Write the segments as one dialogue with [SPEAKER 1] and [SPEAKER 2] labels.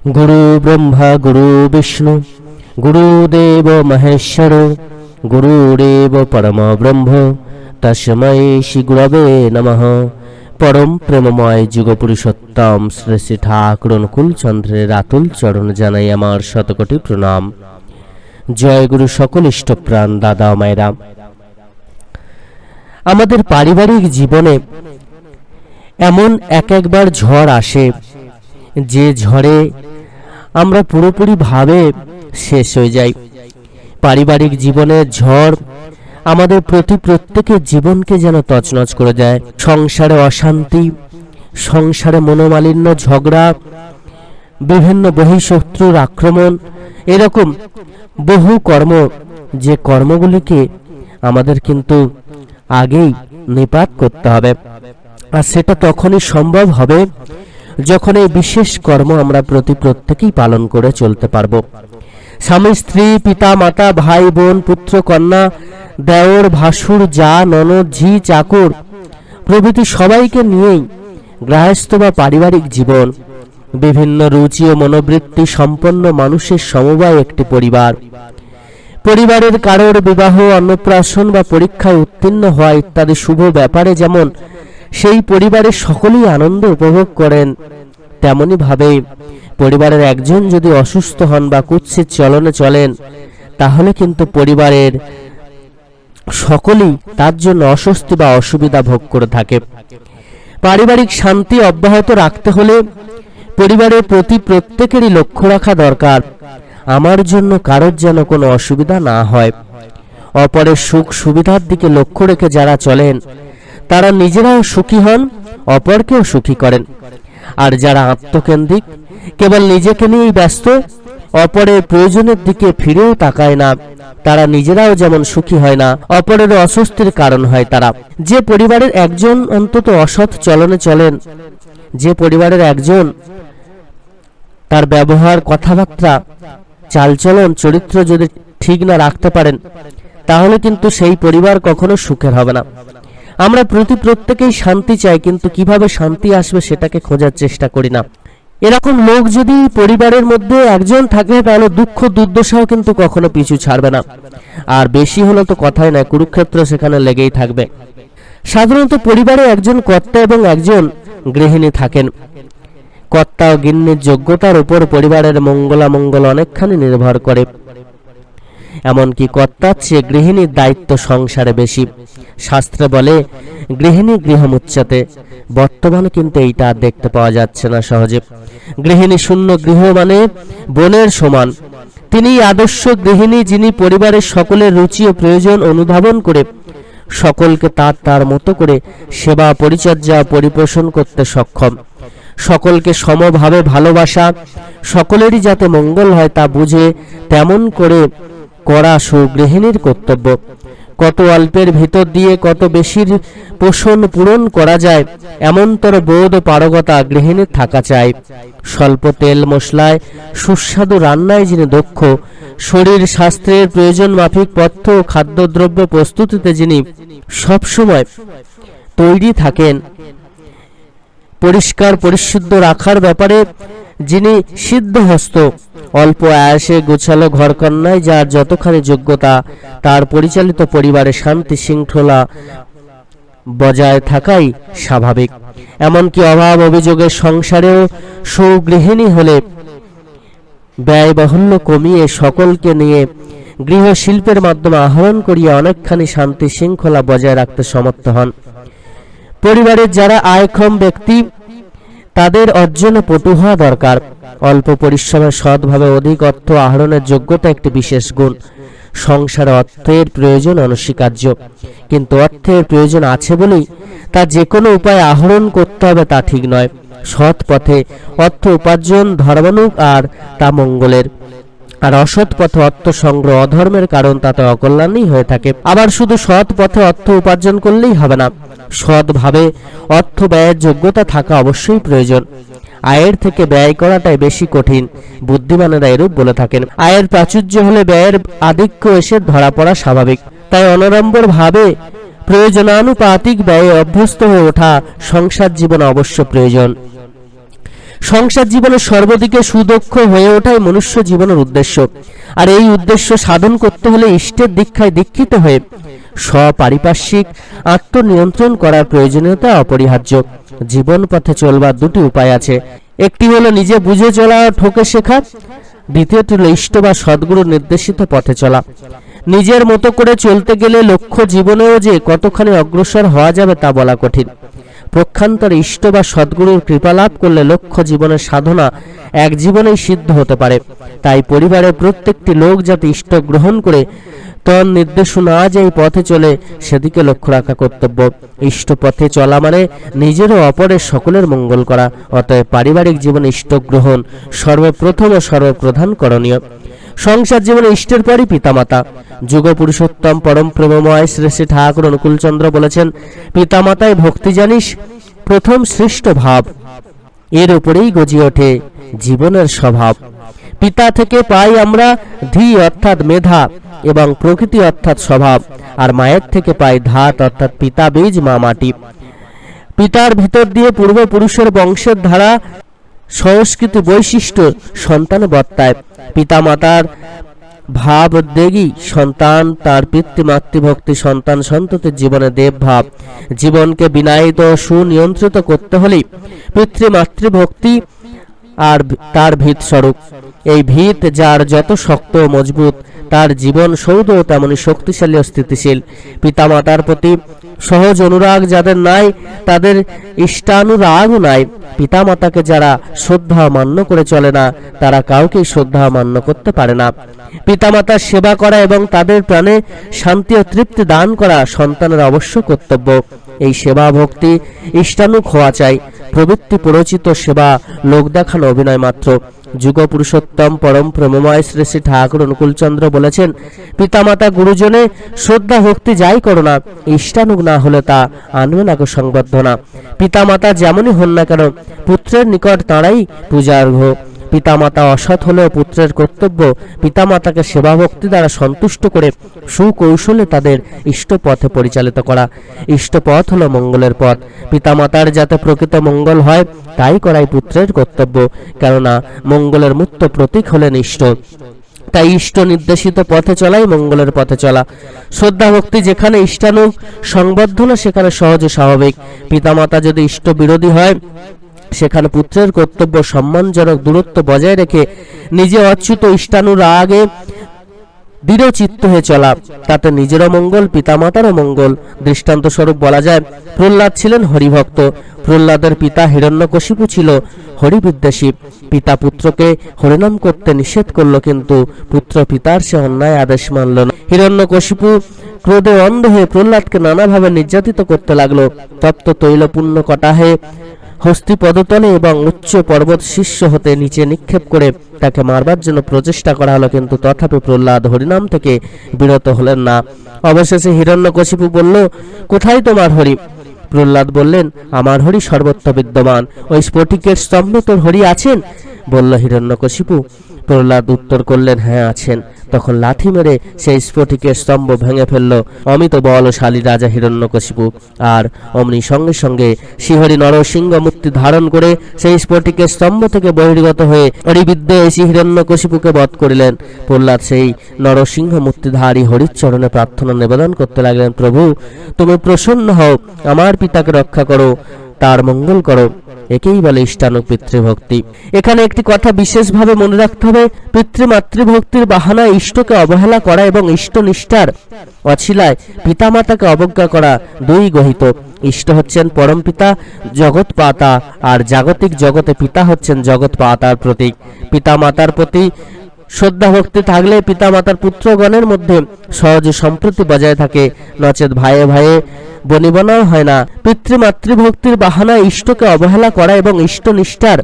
[SPEAKER 1] গুরু ব্রহ্মা গুরু বিষ্ণু গুরুদেব মহেশ্বর গুরুরেব পরম ব্রহ্ম তস্মৈ শ্রী গুরবে নমঃ পরম প্রেমময় যুগপুরুষোত্তম শ্রী শ্রী ঠাকুর অনুকূলচন্দ্রের আতুল চরণ জানাই আমার শতকোটি প্রণাম জয় গুরু সকল ইষ্টপ্রাণ দাদা মায়েরা। আমাদের পারিবারিক জীবনে এমন এক একবার ঝড় আসে, যে ঝড়ে আমরা পুরোপুরিভাবে শেষ হয়ে যাই। পারিবারিক জীবনের ঝড় আমাদের প্রতি প্রত্যেকের জীবনকে যেন তছনছ করে দেয়। সংসারে অশান্তি, সংসারে মনোমালিন্য, ঝগড়া, বিভিন্ন বহিঃশত্রুর আক্রমণ, এরকম বহু কর্ম, যে কর্মগুলিকে আমাদের কিন্তু আগেই নিপাত করতে হবে। আর সেটা তখনই সম্ভব হবে যখন এই বিশেষ কর্ম আমরা প্রতি প্রত্যেকেই পালন করে চলতে পারব। স্বামী, স্ত্রী, পিতা, মাতা, ভাই, বোন, পুত্র, কন্যা, দেওর, ভাসুর, যা, ননদ, ঝি, চাকর প্রভৃতি সবাইকে নিয়েই গৃহস্থ বা পারিবারিক জীবন। বিভিন্ন রুচি ও মনোবৃত্তি সম্পন্ন মানুষের সমবায় একটি পরিবার। পরিবারের কারোর বিবাহ, অন্নপ্রাশন বা পরীক্ষায় উত্তীর্ণ হওয়া ইত্যাদি শুভ ব্যাপারে যেমন সেই পরিবারের সকলেই আনন্দ উপভোগ করেন। তেমনি ভাবে পরিবারের একজন যদি অসুস্থ হন বা কুৎসিত চলনে চলেন, তাহলে কিন্তু পরিবারের সকলেই তার জন্য অস্বস্তি বা অসুবিধা ভোগ করে থাকে। পারিবারিক শান্তি অব্যাহত রাখতে হলে পরিবারের প্রতি প্রত্যেকেরই লক্ষ্য রাখা দরকার, আমার জন্য কারোর যেন কোনো অসুবিধা না হয়। অপরের সুখ সুবিধার দিকে লক্ষ্য রেখে যারা চলেন তারা নিজেরাও সুখী হন, অপরকেও সুখী করেন। আর যারা আত্মকেন্দ্রিক, কেবল নিজেকে নিয়েই ব্যস্ত, অপরের প্রয়োজনের দিকে ফিরেও তাকায় না, তারা নিজেরাও যেমন সুখী হয় না অপরের অস্বস্তির কারণ হয় তারা। যে পরিবারের একজন অন্তত অসৎ চলনে চলেন, যে পরিবারের একজন তার ব্যবহার, কথাবার্তা, চালচলন, চরিত্র যদি ঠিক না রাখতে পারেন, তাহলে কিন্তু সেই পরিবার কখনো সুখের হবে না। আমরা প্রতি প্রত্যেকেই শান্তি চাই, কিন্তু কীভাবে শান্তি আসবে সেটাকে খোঁজার চেষ্টা করি না। এরকম লোক যদি পরিবারের মধ্যে একজন থাকে, তাহলে দুঃখ, দুর্দশাও কিন্তু কখনো পিছু ছাড়বে না। আর বেশি হলে তো কথাই নয়, কুরুক্ষেত্র সেখানে লেগেই থাকবে। সাধারণত পরিবারে একজন কর্তা এবং একজন গৃহিণী থাকেন। কর্তা ও গিন্নির যোগ্যতার উপর পরিবারের মঙ্গলামঙ্গল অনেকখানি নির্ভর করে। এমনকি কর্তার চেয়ে গৃহিণীর দায়িত্ব সংসারে বেশি। শাস্ত্রে বলে, গৃহিণী গৃহমুচ্ছাতে, বর্তমানে কিন্তু এইটা আর দেখতে পাওয়া যাচ্ছে না সহজে। গৃহিণী শূন্য গৃহ মানে বোনের সমান। তিনি আদর্শ গৃহিণী যিনি পরিবারের সকলের রুচি ও প্রয়োজন অনুধাবন করে, সকলকে তার তার মতো করে সেবা, পরিচর্যা পরিপোষণ করতে সক্ষম। সকলকে সমভাবে ভালোবাসা, সকলেরই যাতে মঙ্গল হয় তা বুঝে তেমন করে করা সুগৃহিণীর কর্তব্য। কত অল্পের ভিতর দিয়ে কত বেশির পোষণ পূরণ করা যায়, এমনতর বোধ পারগতা গৃহিণীর থাকা চাই। স্বল্প তেল মশলায় সুস্বাদু রান্নায় যিনি দক্ষ, শরীর স্বাস্থ্যের প্রয়োজন মাফিক পথ্য ও খাদ্যদ্রব্য প্রস্তুতিতে যিনি সবসময় তৈরি থাকেন, পরিষ্কার পরিশুদ্ধ রাখার ব্যাপারে যিনি সিদ্ধহস্ত। অল্প আয়াসে গোছালো ঘরকন্যায় যার যতখানি যোগ্যতা, তার পরিচালিত পরিবারে শান্তি শৃঙ্খলা বজায় থাকাই স্বাভাবিক। এমনকি অভাব অভিযোগের সংসারেও সুগৃহিণী হলে ব্যয়বাহুল্য কমিয়ে সকলকে নিয়ে গৃহশিল্পের মাধ্যমে আহরণ করিয়া অনেকখানি শান্তি শৃঙ্খলা বজায় রাখতে সমর্থ হন। পরিবারের যারা আয়ক্ষম ব্যক্তি তাদের অর্জনে পটু হওয়া দরকার। অল্প পরিশ্রমে সৎভাবে অধিক অর্থ আহরণের যোগ্যতা একটি বিশেষ গুণ। সংসারে অর্থের প্রয়োজন অনস্বীকার্য। কিন্তু অর্থের প্রয়োজন আছে বলেই তা যে কোনো উপায়ে আহরণ করতে হবে তা ঠিক নয়। সৎ পথে অর্থ উপার্জন ধর্মানুক আর তা মঙ্গলের। আর অসৎ পথে অর্থ সংগ্রহ অধর্মের কারণ তাতে অকল্যাণই হয়ে থাকে। আবার শুধু সৎ পথে অর্থ উপার্জন করলেই হবে না। সৎভাবে অর্থ ব্যয়ের যোগ্যতা থাকা অবশ্যই প্রয়োজন। আয়ের থেকে ব্যয় করাটাই বেশি কঠিন, বুদ্ধিমানেরা এরূপ বলে থাকেন। আয়ের প্রাচুর্য হলে ব্যয়ের আধিক্য এসে ধরা পড়া স্বাভাবিক। তাই অনড়ম্বর ভাবে প্রয়োজনানুপাতিক ব্যয়ে অভ্যস্ত হয়ে ওঠা সংসার জীবন অবশ্য প্রয়োজন। সংসার জীবনের সর্বদিকে সুদক্ষ হয়ে ওঠাই মনুষ্য জীবনের উদ্দেশ্য। আর এই উদ্দেশ্য সাধন করতে হলে ইষ্টের দীক্ষায় দীক্ষিত হয়ে স্বপারিপার্শ্বিক আত্মনিয়ন্ত্রণ করার প্রয়োজনীয়তা অপরিহার্য। জীবন পথে চলবার দুটি উপায় আছে। একটি হলো নিজে বুঝে চলা ঠকে শেখা। দ্বিতীয়টি হলো ইষ্ট বা সদ্গুরু নির্দেশিত পথে চলা। নিজের মতো করে চলতে গেলে লক্ষ্য জীবনেও যে কতখানি অগ্রসর হওয়া যাবে তা বলা কঠিন। প্রক্ষান্তরে ইষ্ট বা সদ্গুরুর কৃপা লাভ করলে লক্ষ্য জীবনের সাধনা এক জীবনেই সিদ্ধ হতে পারে। তাই পরিবারের প্রত্যেকটি লোক যাতে ইষ্ট গ্রহণ করে তন নির্দেশনা আজ এই পথে চলে, সেদিকে লক্ষ্য রাখা কর্তব্য। ইষ্ট পথে চলা মানে নিজের ও অপরের সকলের মঙ্গল করা, অতএব পারিবারিক জীবনে ইষ্ট গ্রহণ, সর্বপ্রথম ও সর্বপ্রধান করণীয়। সংসার জীবনে ইষ্টের পরই পিতামাতা। যুগ পুরুষোত্তম পরম প্রেমময় শ্রী শ্রী ঠাকুর অনুকূলচন্দ্র বলেছেন, পিতামাতায় ভক্তি জানিস, প্রথম শ্রেষ্ঠ ভাব। এর উপরেই গজিয়ে ওঠে জীবনের স্বভাব। পিতা থেকে পাই আমরা ধি অর্থাৎ মেধা এবং প্রকৃতি অর্থাৎ স্বভাব, আর মায়ের থেকে পাই ধাত অর্থাৎ পিতা বীজ মা মাটি। পিতার ভিতর দিয়ে পূর্বপুরুষের বংশের ধারা সংস্কৃতি বৈশিষ্ট্য সন্তান বর্তায়। পিতামাতার ভাব উদ্বেগী সন্তান, তার পিতৃ মাতৃভক্তি সন্তান সন্ততির জীবনে দেব ভাব। জীবনকে বিনায়িত সুনিয়ন্ত্রিত করতে হলে পিতৃ মাতৃভক্তি আর তার ভিত স্বরূপ এই ভিত যার যত শক্ত ও মজবুত, তার জীবন সৌধ তেমনি শক্তিশালী ও স্থিতিশীল। পিতামাতার প্রতি সহজ অনুরাগ যাদের নাই, তাদের ইষ্টানুরাগও নাই। পিতামাতাকে যারা শ্রদ্ধা মান্য করে চলে না, তারা কাউকেই শ্রদ্ধা মান্য করতে পারে না। পিতামাতার সেবা করা এবং তাদের প্রাণে শান্তি ও তৃপ্তি দান করা সন্তানের অবশ্য কর্তব্য। এই সেবা ভক্তি ইষ্টানুক হওয়া চাই। প্রবৃত্তি প্ররোচিত সেবা লোক দেখানো অভিনয় মাত্র। যুগ পুরুষোত্তম পরম প্রেমময় শ্রী শ্রী ঠাকুর অনুকূলচন্দ্র বলেছেন, পিতামাতা গুরুজনে শ্রদ্ধা ভক্তি যাই করো না ইষ্টানুক না হলে তা আনবে না সংবর্ধনা। পিতামাতা যেমনই হন না কেন, পুত্রের নিকট তাঁরাই পূজার্ঘ। পিতামাতা অসৎ হলেও পুত্রের কর্তব্য পিতামাতাকে সেবা ভক্তি দ্বারা সন্তুষ্ট করে সুকৌশলে তাদের ইষ্ট পথে পরিচালিত করা। ইষ্ট পথ হলো মঙ্গলের পথ। পিতামাতার যাতে প্রকৃত মঙ্গল হয়, তাই করাই পুত্রের কর্তব্য, কেননা মঙ্গলের মূর্ত প্রতীক হলেন ইষ্ট। তাই ইষ্ট নির্দেশিত পথে চলাই, মঙ্গলের পথে চলা। শ্রদ্ধা ভক্তি যেখানে ইষ্টানুগ, সংবর্ধনা সেখানে সহজে স্বাভাবিক। পিতামাতা যদি ইষ্ট বিরোধী হয় সেখানে পুত্রের কর্তব্য, সম্মানজনক দূরত্ব বজায় রেখে নিজে অচ্যুত ইষ্টানুর আগে দৃঢ় চিত্ত হয়ে চলা। তাতে নিজেরও মঙ্গল, পিতামাতারও মঙ্গল। দৃষ্টান্ত স্বরূপ বলা যায়, প্রহ্লাদ ছিলেন হরিভক্ত। প্রহ্লাদের পিতা হিরণ্যকশিপু ছিল হরিবিদ্বেষী। পিতা পুত্রকে হরিনাম করতে নিষেধ করল, কিন্তু পুত্র পিতার সে অন্যায় আদেশ মানল না। হিরণ্যকশিপু ক্রোধে অন্ধ হয়ে প্রহ্লাদকে নানাভাবে নির্যাতিত করতে লাগল। তপ্ত তৈলপূর্ণ কটাহে হস্তি পদতলে এবং উচ্চ পর্বত শীর্ষ হতে নিচে নিক্ষেপ করে তাকে মারবার জন্য প্রচেষ্টা করা হলো, কিন্তু তথাপি প্রহ্লাদ হরিনাম থেকে বিরত হলেন না। অবশেষে হিরণ্যকশিপু বলল, কোথায় তোমার হরি? প্রহ্লাদ বললেন, আমার হরি সর্বত্র বিদ্যমান। ওই স্ফটিকের স্তম্ভে তোর হরি আছেন? বলল হিরণ্যকশিপু প্রহ্লাদ উত্তর করলেন হ্যাঁ আছেন। তখন লাথি মেরে সেই স্ফটিকের স্তম্ভ ভেঙে ফেলল অমিত বলশালী রাজা হিরণ্যকশিপু। আর অমনি সঙ্গে সঙ্গে শ্রীহরি নরসিংহ মূর্তি ধারণ করে সেই স্ফটিকের স্তম্ভ থেকে বহির্গত হয়ে হরিবিদ্যে এসে হিরণ্যকশিপুকে বধ করিলেন। প্রহ্লাদ সেই নরসিংহ মূর্তিধারী হরিচরণে প্রার্থনা নিবেদন করতে লাগলেন, প্রভু, তুমি প্রসন্ন হও, আমার পিতাকে রক্ষা করো। তার মঙ্গল করো। একেই বলে ইষ্টানুক পিতৃভক্তি। এখানে একটি কথা বিশেষভাবে মনে রাখতে হবে পিতৃ মাতৃভক্তির বাহানা ইষ্টকে অবহেলা করা এবং ইষ্টনিষ্ঠার অছিলায় পিতামাতাকে অবজ্ঞা করা দুই গহিত। ইষ্ট হচ্ছেন পরম পিতা, জগৎ পাতা, আর জাগতিক জগতে পিতা হচ্ছেন জগৎ পাতার প্রতীক। পিতা মাতার প্রতি শ্রদ্ধা ভক্তি থাকলে পিতা মাতার পুত্রগণের মধ্যে সহজে সম্প্রতি বজায় থাকে। নচেত ভাইয়ে ভাইয়ে বনিবনাও হয় না। পিতৃ মাতৃভক্তির বাহানা ইষ্টকে অবহেলা করা এবং ইষ্টনিষ্ঠার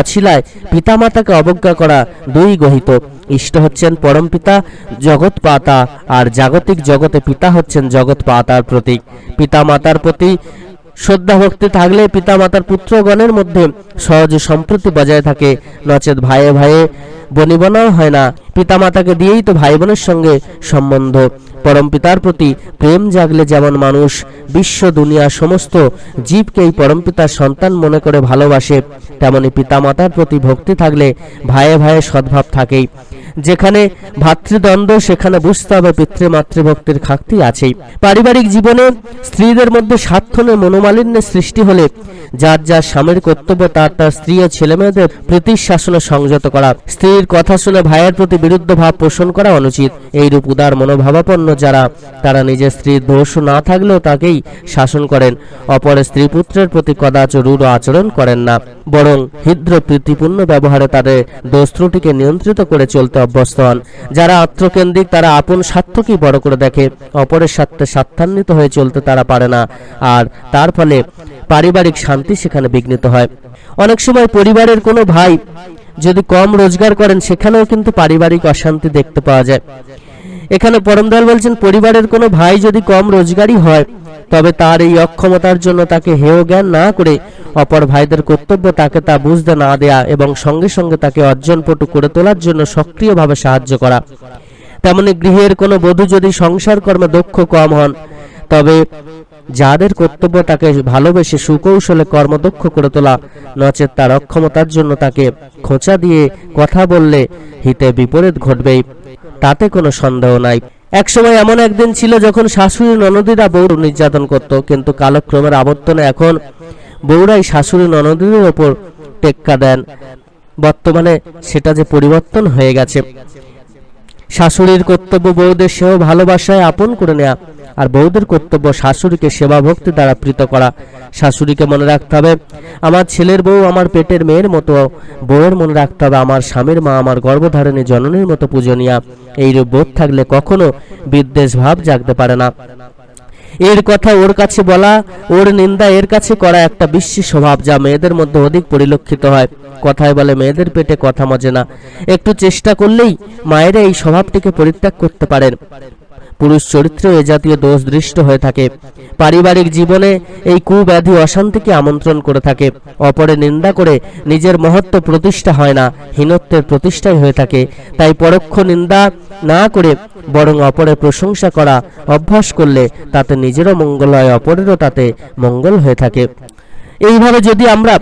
[SPEAKER 1] অছিলায় পিতামাতাকে অবজ্ঞা করা দুই গহিত। ইষ্ট হচ্ছেন পরম পিতা জগৎ পাতা আর জাগতিক জগতে পিতা হচ্ছেন জগৎ পাতার প্রতীক। পিতা মাতার প্রতি শ্রদ্ধা ভক্তি থাকলে পিতা মাতার পুত্রগণের মধ্যে সহজে সম্প্রতি বজায় থাকে। নচেত ভাইয়ে ভাইয়ে বনিবনাও হয় না। পিতামাতাকে দিয়েই তো ভাই বোনের সঙ্গে সম্বন্ধ। পরম পিতার প্রতি প্রেম জাগলে যেমন মানুষ, বিশ্ব, দুনিয়া সমস্ত জীবকে এই পরম পিতার সন্তান মনে করে ভালোবাসে, তেমনি পিতামাতার প্রতি ভক্তি থাকলে ভাইয়ে ভাইয়ে সদ্ভাব থাকেই। যেখানে ভাতৃদ্বন্দ্ব, সেখানে বুঝতে হবে পিতৃমাতৃভক্তির খাক্তি আছেই। পারিবারিক জীবনে স্ত্রীদের মধ্যে স্বার্থনে মনোমালিন্যের সৃষ্টি হলে যার যার স্বামীর কর্তব্য, তার তার স্ত্রী ও ছেলেমেয়েদের প্রীতির শাসনে সংযত করা। স্ত্রীর কথা শুনে ভাইয়ের প্রতি বিরুদ্ধ ভাব পোষণ করা অনুচিত। এইরূপ উদার মনোভাবাপন্ন যারা, তারা নিজের স্ত্রীর দোষ না থাকলেও তাকেই শাসন করেন। অপরের স্ত্রী পুত্রের প্রতি কদাচ রূঢ় আচরণ করেন না। বরং হৃদ্র প্রীতিপূর্ণ ব্যবহারে তাদের দোষ ত্রুটিকে নিয়ন্ত্রিত করে চলতে অভ্যস্ত হন। যারা আত্মকেন্দ্রিক, তারা আপন স্বার্থকেই বড় করে দেখে, অপরের স্বার্থে স্বার্থান্বিত হয়ে চলতে তারা পারে না। আর তার ফলে পারিবারিক শান্তি সেখানে বিঘ্নিত হয়। অনেক সময় পরিবারের কোনো ভাই যদি কম রোজগার করেন, সেখানেও কিন্তু পারিবারিক অশান্তি দেখতে পাওয়া যায়। এখানে পরমদয়াল বলছেন, পরিবারের কোনো ভাই যদি কম রোজগারই হয়, তবে তার এই অক্ষমতার জন্য তাকে হেয় জ্ঞান না করে অপর ভাইদের কর্তব্য তাকে তা বুঝতে না দেয়া এবং সঙ্গে সঙ্গে তাকে অর্জনপটু করে তোলার জন্য সক্রিয়ভাবে সাহায্য করা। তেমনি গৃহের কোনো বধূ যদি সংসার কর্মে দক্ষ কম হন, তবে যাদের কর্তব্য তাকে ভালোবেসে সুকৌশলে কর্মদক্ষ করে তোলা, নচেত তার অক্ষমতার জন্য তাকে খোঁচা দিয়ে কথা বললে হিতে বিপরীত ঘটবেই, তাতে কোনো সন্দেহ নাই। একসময় এমন একদিন ছিল যখন শাশুড়ি ননদীরা বউর নির্যাতন করত, কিন্তু কালক্রমের আবর্তনে এখন বউরাই শাশুড়ি ননদীদের ওপর টেক্কা দেন। বর্তমানে সেটা যে পরিবর্তন হয়ে গেছে। শাশুড়ির কর্তব্য বউদের সেও ভালোবাসায় আপন করে নেয়া আর বউদের কর্তব্য শাশুড়িকে সেবা ভক্তি দ্বারা প্রীত করা। শাশুড়িকে মনে রাখতে হবে, আমার ছেলের বউ আমার পেটের মেয়ের মতো, বউয়ের মনে রাখতে হবে আমার স্বামীর মা আমার গর্ভধারণী জননীর মতো পূজনীয়া। এইরূপ বোধ থাকলে কখনো বিদ্বেষ ভাব জাগতে পারে না। এর কথা ওর কাছে বলা, ওর নিন্দা এর কাছে করা একটা বিশ্ব স্বভাব যা মেয়েদের মধ্যে অধিক পরিলক্ষিত হয়। কথায় বলে, মেয়েদের পেটে কথা মজে না। একটু চেষ্টা করলেই মায়েরা এই স্বভাবটিকে পরিত্যাগ করতে পারেন। পুরুষ চরিত্রে এ জাতীয় দোষ দৃষ্ট হয়ে থাকে। পারিবারিক জীবনে এই কুব্যাধি অশান্তিকে আমন্ত্রণ করে থাকে। অপরে নিন্দা করে নিজের মহত্ব প্রতিষ্ঠা হয় না, হীনত্বের প্রতিষ্ঠাই হয়ে থাকে। তাই পরোক্ষ নিন্দা না করে বরং অপরের প্রশংসা করা, অভ্যাস করলে তাতে নিজেরও মঙ্গল হয়, অপরেরও তাতে মঙ্গল হয়ে থাকে। এইভাবে যদি আমরা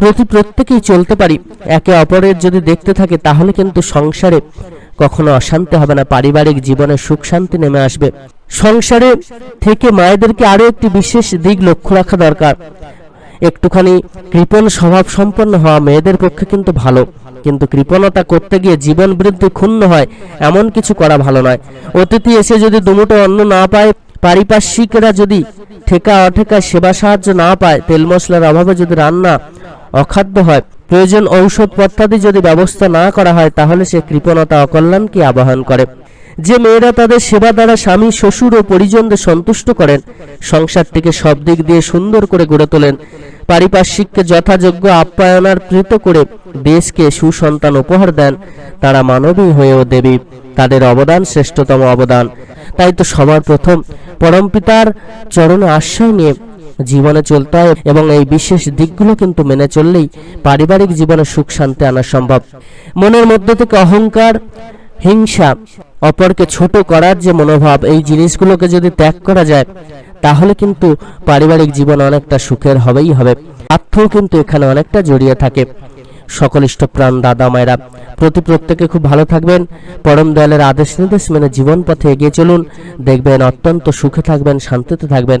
[SPEAKER 1] প্রতি প্রত্যেকেই চলতে পারি, একে অপরের যদি দেখতে থাকে, তাহলে কিন্তু সংসারে কখনো অশান্তি হবে না, পারিবারিক জীবনে সুখ শান্তি নেমে আসবে। সংসারে থেকে মায়েদেরকে আরও একটি বিশেষ দিক লক্ষ্য রাখা দরকার। একটুখানি কৃপণ স্বভাব সম্পন্ন হওয়া মেয়েদের পক্ষে কিন্তু ভালো, কিন্তু কৃপণতা করতে গিয়ে জীবন বৃদ্ধি ক্ষুণ্ণ হয়, এমন কিছু করা ভালো নয়। অতিথি এসে যদি দুমুটো অন্ন না পায়, পারিপার্শ্বিকরা যদি ঠেকা অঠেকা সেবা সাহায্য না পায়, তেল মশলার অভাবে যদি রান্না অখাদ্য হয় প্রয়োজন ঔষধ পত্রাদি যদি ব্যবস্থা না করা হয়, তাহলে সে কৃপণতা অকল্যাণকে আবাহন করে। যে মেয়েরা তাদের সেবা দ্বারা স্বামী, শ্বশুর ও পরিজনদের সন্তুষ্ট করেন, সংসারটিকে সব দিক দিয়ে সুন্দর করে গড়ে তোলেন। পারিপার্শ্বিককে যথাযোগ্য আপ্যায়নার প্রীত করে দেশকে সুসন্তান উপহার দেন, তারা মানবী হয়েও দেবী। তাদের অবদান শ্রেষ্ঠতম অবদান। তাই তো সবার প্রথম পরমপিতার চরণে আশ্রয় নিয়ে জীবনে চলতে হয় এবং এই বিশেষ দিকগুলো কিন্তু মেনে চললেই পারিবারিক জীবনে সুখ শান্তি আনা সম্ভব। মনের মধ্যে থেকে অহংকার, হিংসা, অপরকে ছোট করার যে মনোভাব, এই জিনিসগুলোকে যদি ত্যাগ করা যায়, তাহলে কিন্তু পারিবারিক জীবন অনেকটা সুখের হবেই হবে। স্বার্থও কিন্তু এখানে অনেকটা জড়িয়ে থাকে। সকল ইষ্টপ্রাণ দাদা, মায়েরা, প্রতি প্রত্যেকে খুব ভালো থাকবেন। পরম দয়ালের আদেশ নির্দেশ মেনে জীবন পথে এগিয়ে চলুন। দেখবেন অত্যন্ত সুখে থাকবেন, শান্তিতে থাকবেন।